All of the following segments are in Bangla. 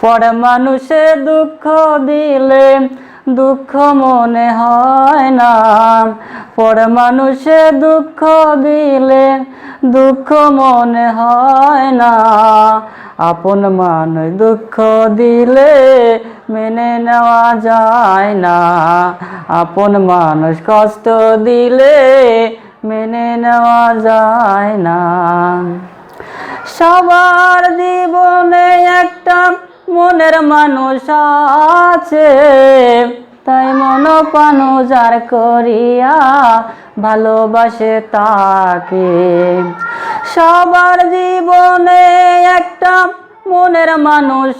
পর মানুষে দুঃখ দিলে দুঃখ মনে হয় না। পর মানুষে দুঃখ দিলে দুঃখ মনে হয় না। আপন মানুষ দুঃখ দিলে মেনে নেওয়া যায় না। আপন মানুষ কষ্ট দিলে মেনে নেওয়া যায় না। সবার জীবনে একটা মনের মানুষ আছে, তাই মন পানো যার করিয়া ভালোবাসে তাকে। সবার জীবনে একটা মনের মানুষ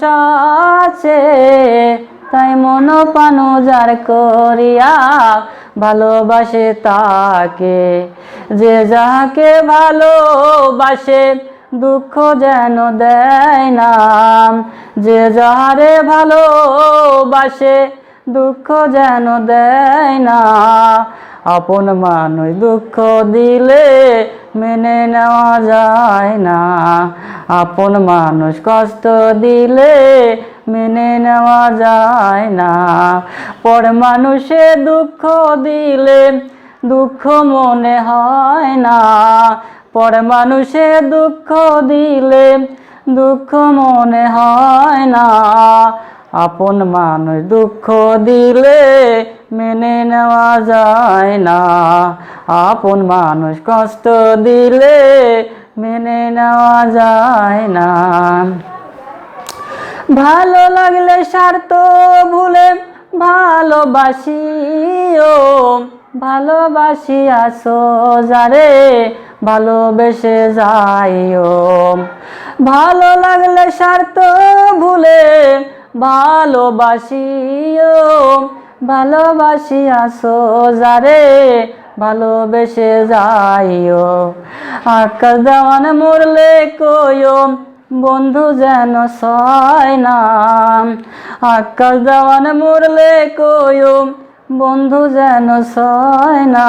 আছে, তাই মন পানো যার করিয়া ভালোবাসে তাকে। যে যাকে ভালোবাসে দুঃখ যেন দেয় না যে যারে ভালোবাসে, দুঃখ যেন দেয় না। আপন মানুষ দুঃখ দিলে মেনে নেওয়া যায় না। আপন মানুষ কষ্ট দিলে মেনে নেওয়া যায় না। পর মানুষে দুঃখ দিলে দুঃখ মনে হয় না। পর মানুষে দুঃখ দিলে দুঃখ মনে হয় না। আপন মানুষ দুঃখ দিলে মেনে নেওয়া যায় না। আপন মানুষ কষ্ট দিলে মেনে নেওয়া যায় না। ভালো লাগলে স্বার্থ ভুলে ভালোবাসিও, ভালোবাসি আসো যারে ভালোবেসে যাইও। ভালো লাগলে স্বার্থ ভুলে ভালোবাসিও। ভালোবাসি আসো যারে, ভালোবেসে যাইও। আকাশ দেওয়ান মরলে কইও, বন্ধু যেন সয় না আকাশ দেওয়ান মরলে কইও, বন্ধু যেন সয় না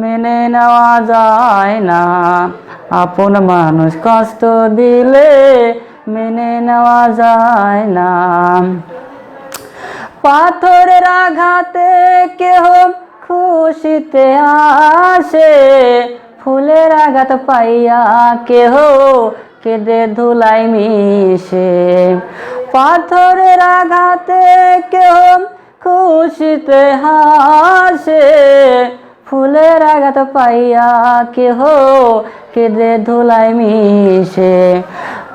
মেনে নেওয়া যায় না। আপন মানুষ কষ্ট দিলে মেনে নেওয়া যায় না। পাথরের আঘাতে কেহ খুশিতে আসে, ফুলের আঘাত পাইয়া কেহ কেঁদে ধুলাই মিশে। পাথরের আঘাতে কেহ খুশিতে হাসে, ফুলের আঘাত পাইয়া কেহ কেঁদে ধুলাই মিশে।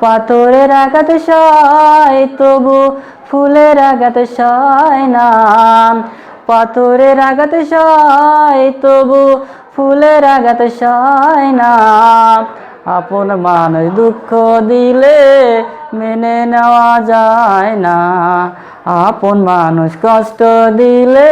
পাথরের আঘাত সয়, তবু ফুলের আঘাত সয় না। পাথরের আঘাত সয়, তবু ফুলের আঘাত সয় না। আপন মানুষ দুঃখ দিলে মেনে নেওয়া যায় না। আপন মানুষ কষ্ট দিলে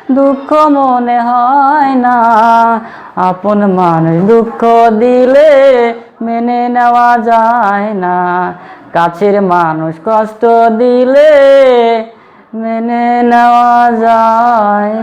দুঃখ মনে হয় না। আপন মানুষ দুঃখ দিলে মেনে নেওয়া যায় না। কাছের মানুষ কষ্ট দিলে মেনে নেওয়া যায়